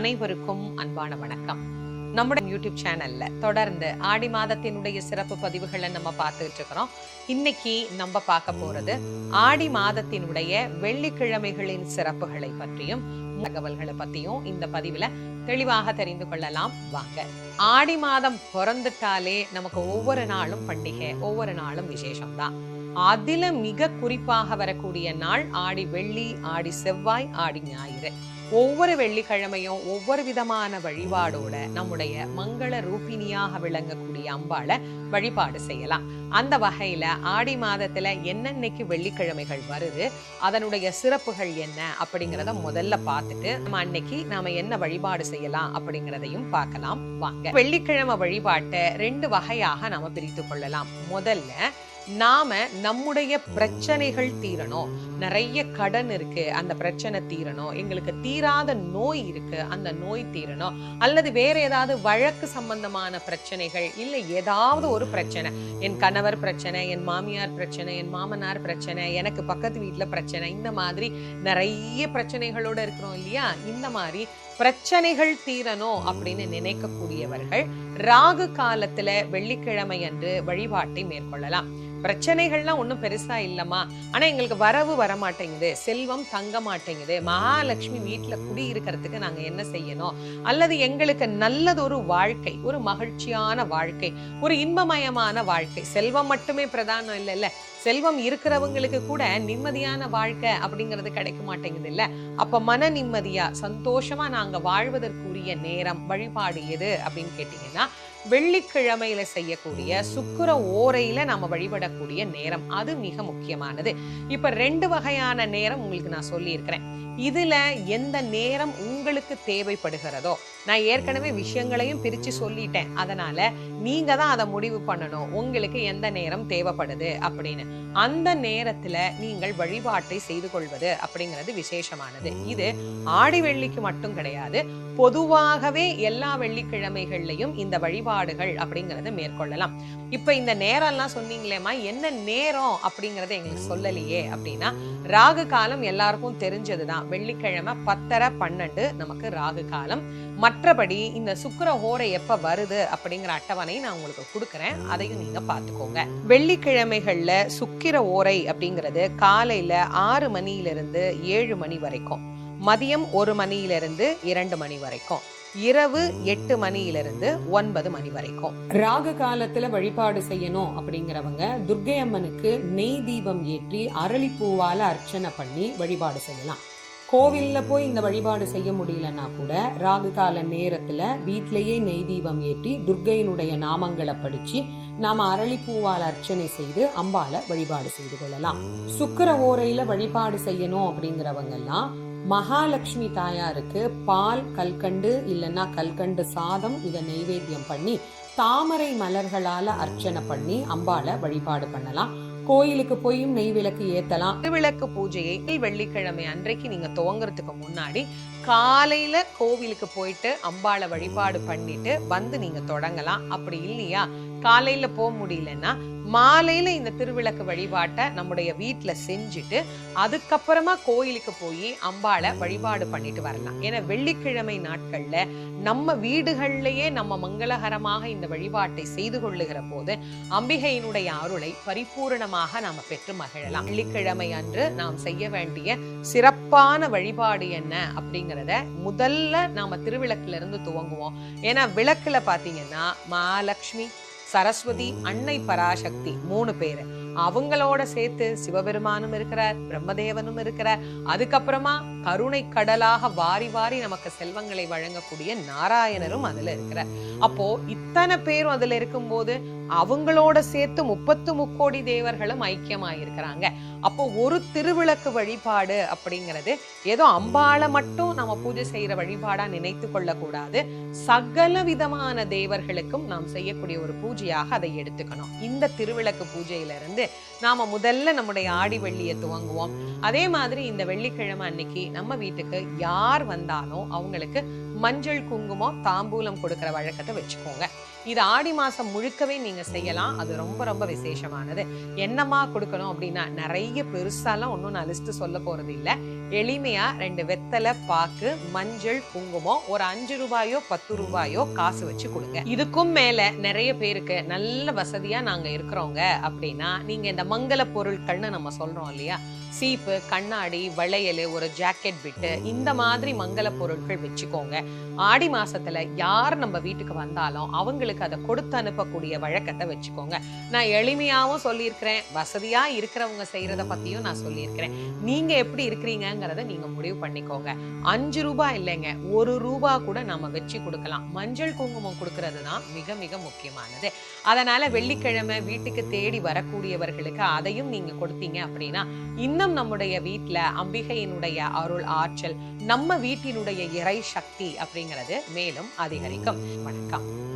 அனைவருக்கும் அன்பான வணக்கம். நம்முடைய யூடியூப் சேனல்ல தொடர்ந்து ஆடி மாதத்தினுடைய சிறப்பு பதிவுகளை நம்ம பார்த்துட்டு இருக்கிறோம். இன்னைக்கு நம்ம பார்க்க போறது ஆடி மாதத்தினுடைய வெள்ளிக்கிழமைகளின் சிறப்புகளை பற்றியும் தகவல்களை பத்தியும் இந்த பதிவுல தெளிவாக தெரிந்து கொள்ளலாம். வாங்க. ஆடி மாதம் பிறந்துட்டாலே நமக்கு ஒவ்வொரு நாளும் பண்டிகை ஒவ்வொரு நாளும் விசேஷம்தான். அதில மிக குறிப்பாக வரக்கூடிய நாள் ஆடி வெள்ளி ஆடி செவ்வாய் ஆடி ஞாயிறு. ஒவ்வொரு வெள்ளிக்கிழமையும் ஒவ்வொரு விதமான வழிபாடோட நம்முடைய மங்கள ரூபினியாக விளங்கக்கூடிய அம்பாளை வழிபாடு செய்யலாம். அந்த வகையில ஆடி மாதத்துல என்னென்னைக்கு வெள்ளிக்கிழமைகள் வருது அதனுடைய சிறப்புகள் என்ன அப்படிங்கிறத முதல்ல பார்த்துட்டு நம்ம அன்னைக்கு நாம என்ன வழிபாடு செய்யலாம் அப்படிங்கிறதையும் பார்க்கலாம். வாங்க. வெள்ளிக்கிழமை வழிபாட்டை ரெண்டு வகையாக நாம பிரித்து கொள்ளலாம். முதல்ல நாம நம்முடைய பிரச்சனைகள் தீரணும். நிறைய கடன் இருக்கு அந்த பிரச்சனை தீரணும். எங்களுக்கு தீராத நோய் இருக்கு அந்த நோய் தீரணும். அல்லது வேற ஏதாவது வழக்கு சம்பந்தமான பிரச்சனைகள் இல்லை ஏதாவது ஒரு பிரச்சனை. என் கணவர் பிரச்சனை என் மாமியார் பிரச்சனை என் மாமனார் பிரச்சனை எனக்கு பக்கத்து வீட்டுல பிரச்சனை இந்த மாதிரி நிறைய பிரச்சனைகளோட இருக்கிறோம் இல்லையா? இந்த மாதிரி பிரச்சனைகள் தீரணும் அப்படின்னு நினைக்கக்கூடியவர்கள் ராகு காலத்துல வெள்ளிக்கிழமை அன்று வழிபாட்டை மேற்கொள்ளலாம். பிரச்சனைகள்லாம் ஒன்றும் பெருசா இல்லம்மா. ஆனா எங்களுக்கு வரவு வரமாட்டேங்குது. செல்வம் தங்க மாட்டேங்குது. மகாலட்சுமி வீட்டில் குடியிருக்கிறதுக்கு நாங்க என்ன செய்யணும்? அல்லது எங்களுக்கு நல்லதொரு வாழ்க்கை ஒரு மகிழ்ச்சியான வாழ்க்கை ஒரு இன்பமயமான வாழ்க்கை. செல்வம் மட்டுமே பிரதானம் இல்லை இல்ல செல்வம் இருக்கிறவங்களுக்கு கூட நிம்மதியான வாழ்க்கை அப்படிங்கிறது கிடைக்க மாட்டேங்குது இல்ல. அப்ப மன நிம்மதியா சந்தோஷமா நாங்க வாழ்வதற்குரிய நேரம் வழிபாடு எது அப்படின்னு கேட்டீங்கன்னா வெள்ளிக்கிழமையில செய்யக்கூடிய சுக்கிர ஓரையில நாம வழிபடக்கூடிய நேரம். அது மிக முக்கியமானது. இப்ப ரெண்டு வகையான நேரம் உங்களுக்கு நான் சொல்லியிருக்கிறேன். இதுல எந்த நேரம் உங்களுக்கு தேவைப்படுகிறதோ. நான் ஏற்கனவே விஷயங்களையும் பிரிச்சு சொல்லிட்டேன். அதனால நீங்கள் தான் அதை முடிவு பண்ணணும். உங்களுக்கு எந்த நேரம் தேவைப்படுது அப்படின்னு. அந்த நேரத்தில் நீங்கள் வழிபாட்டை செய்து கொள்வது அப்படிங்கிறது விசேஷமானது. இது ஆடி வெள்ளிக்கு மட்டும் கிடையாது. பொதுவாகவே எல்லா வெள்ளிக்கிழமைகள்லையும் இந்த வழிபாடுகள் அப்படிங்கறத மேற்கொள்ளலாம். இப்ப இந்த நேரம் எல்லாம் சொன்னீங்களேம்மா என்ன நேரம் அப்படிங்கறத எங்களுக்கு சொல்லலையே அப்படின்னா ராகு காலம் எல்லாருக்கும் தெரிஞ்சதுதான். வெள்ளிக்கிழமை பத்தரை பன்னெண்டு நமக்கு ராகு காலம். மற்றபடி இந்த சுக்கிர ஹோரை எப்ப வருது அப்படிங்கிற அட்டவணை நான் உங்களுக்கு கொடுக்குறேன். அதையும் நீங்க பாத்துக்கோங்க வெள்ளிக்கிழமைகள்ல சுக்கிர ஓரை அப்படிங்கிறது காலையில ஆறு மணியிலிருந்து ஏழு மணி வரைக்கும். மதியம் ஒரு மணியிலிருந்து இரண்டு மணி வரைக்கும். இரவு எட்டு மணியிலிருந்து ஒன்பது மணி வரைக்கும். ராகு காலத்துல வழிபாடு செய்யணும் அப்படிங்கிறவங்க துர்க்கை அம்மனுக்கு நெய் தீபம் ஏற்றி அரளிப்பூவால அர்ச்சனை பண்ணி வழிபாடு செய்யலாம். கோவில்ல போய் இந்த வழிபாடு செய்ய முடியலன்னா கூட ராகு கால நேரத்துல வீட்டிலேயே நெய் தீபம் ஏற்றி துர்கையினுடைய நாமங்களை படிச்சு நாம அரளிப்பூவால் அர்ச்சனை செய்து அம்பால வழிபாடு செய்து கொள்ளலாம். சுக்கர ஓரையில வழிபாடு செய்யணும் அப்படிங்கிறவங்க எல்லாம் மகாலட்சுமி தாயாருக்கு பால் கல்கண்டு இல்லைன்னா கல்கண்டு சாதம் இதை நெய்வேத்தியம் பண்ணி தாமரை மலர்களால அர்ச்சனை பண்ணி அம்பால வழிபாடு பண்ணலாம். கோயிலுக்கு போயும் நெய் விளக்கு ஏத்தலாம். திருவிளக்கு பூஜையை வெள்ளிக்கிழமை அன்றைக்கு நீங்க துவங்குறதுக்கு முன்னாடி காலையில கோவிலுக்கு போயிட்டு அம்பாளை வழிபாடு பண்ணிட்டு வந்து நீங்க தொடங்கலாம். அப்படி இல்லையா? காலையில போக முடியலன்னா மாலையில இந்த திருவிளக்கு வழிபாட்டை நம்முடைய வீட்டில் செஞ்சுட்டு அதுக்கப்புறமா கோயிலுக்கு போய் அம்பாளை வழிபாடு பண்ணிட்டு வரலாம். ஏன்னா வெள்ளிக்கிழமை நாட்கள்ல நம்ம வீடுகள்லயே நம்ம மங்களகரமாக இந்த வழிபாட்டை செய்து கொள்ளுகிற போது அம்பிகையினுடைய அருளை பரிபூரணமாக நாம பெற்று மகிழலாம். வெள்ளிக்கிழமை அன்று நாம் செய்ய வேண்டிய சிறப்பான வழிபாடு என்ன அப்படிங்கிறத முதல்ல நாம திருவிளக்குல இருந்து துவங்குவோம். ஏன்னா விளக்குல பாத்தீங்கன்னா மகாலட்சுமி சரஸ்வதி அன்னை பராசக்தி மூணு பேரு. அவங்களோட சேர்த்து சிவபெருமானும் இருக்கிறார் பிரம்மதேவனும் இருக்கிறார். அதுக்கப்புறமா கருணை கடலாக வாரி வாரி நமக்கு செல்வங்களை வழங்கக்கூடிய நாராயணரும் அதுல இருக்கிறார். அப்போ இத்தனை பேரும் அதுல இருக்கும்போது அவங்களோட சேர்த்து முப்பத்து முக்கோடி தேவர்களும் ஐக்கியமாயிருக்கிறாங்க. அப்போ ஒரு திருவிளக்கு வழிபாடு அப்படிங்கிறது ஏதோ அம்பாளை மட்டும் நம்ம பூஜை செய்யற வழிபாடா நினைத்து கொள்ளக்கூடாது. சகல விதமான தேவர்களுக்கும் நாம் செய்யக்கூடிய ஒரு பூஜையாக அதை எடுத்துக்கணும். இந்த திருவிளக்கு பூஜையில இருந்து நாம முதல்ல நம்முடைய ஆடி வெள்ளியை துவங்குவோம். அதே மாதிரி இந்த வெள்ளிக்கிழமை அன்னைக்கு நம்ம வீட்டுக்கு யார் வந்தாலும் அவங்களுக்கு மஞ்சள் குங்குமம் தாம்பூலம் கொடுக்கிற வழக்கத்தை வச்சுக்கோங்க. இது ஆடி மாசம் முழுக்கவே நீங்க செய்யலாம். அது ரொம்ப ரொம்ப விசேஷமானது. என்னமா கொடுக்கணும் அப்படின்னா நிறைய பெருசாலாம் ஒன்றும் நான் லிஸ்ட் சொல்ல போறது இல்ல எளிமையா ரெண்டு வெத்தலை பாக்கு மஞ்சள் குங்குமம் ஒரு அஞ்சு ரூபாயோ பத்து ரூபாயோ காசு வச்சு கொடுங்க. இதுக்கும் மேல நிறைய பேருக்கு நல்ல வசதியா நாங்க இருக்கிறோங்க அப்படின்னா நீங்க இந்த மங்கள பொருட்கள்னு நம்ம சொல்றோம் இல்லையா? சீப்பு கண்ணாடி வளையல் ஒரு ஜாக்கெட் பிட்டு இந்த மாதிரி மங்கள பொருட்கள் வச்சுக்கோங்க. ஆடி மாசத்துல யார் நம்ம வீட்டுக்கு வந்தாலும் அவங்களுக்கு அதை கொடுத்து அனுப்பக்கூடிய வழக்கத்தை வச்சுக்கோங்க. நான் எளிமையாவும் சொல்லியிருக்கிறேன் வசதியா இருக்கிறவங்க செய்யறத பத்தியும் நான் சொல்லியிருக்கிறேன். நீங்க எப்படி இருக்கிறீங்கங்கிறத நீங்க முடிவு பண்ணிக்கோங்க. அஞ்சு ரூபாய் இல்லைங்க ஒரு ரூபா கூட நம்ம வச்சு கொடுக்கலாம். மஞ்சள் குங்குமம் கொடுக்கறது தான் மிக மிக முக்கியமானது. அதனால வெள்ளிக்கிழமை வீட்டுக்கு தேடி வரக்கூடியவர்களுக்கு அதையும் நீங்க கொடுத்தீங்க அப்படின்னா இன்னும் நம்முடைய வீட்டில் அம்பிகையினுடைய அருள் ஆற்றல் நம்ம வீட்டினுடைய இறை சக்தி அப்படிங்கிறது மேலும் அதிகரிக்கும். வணக்கம்.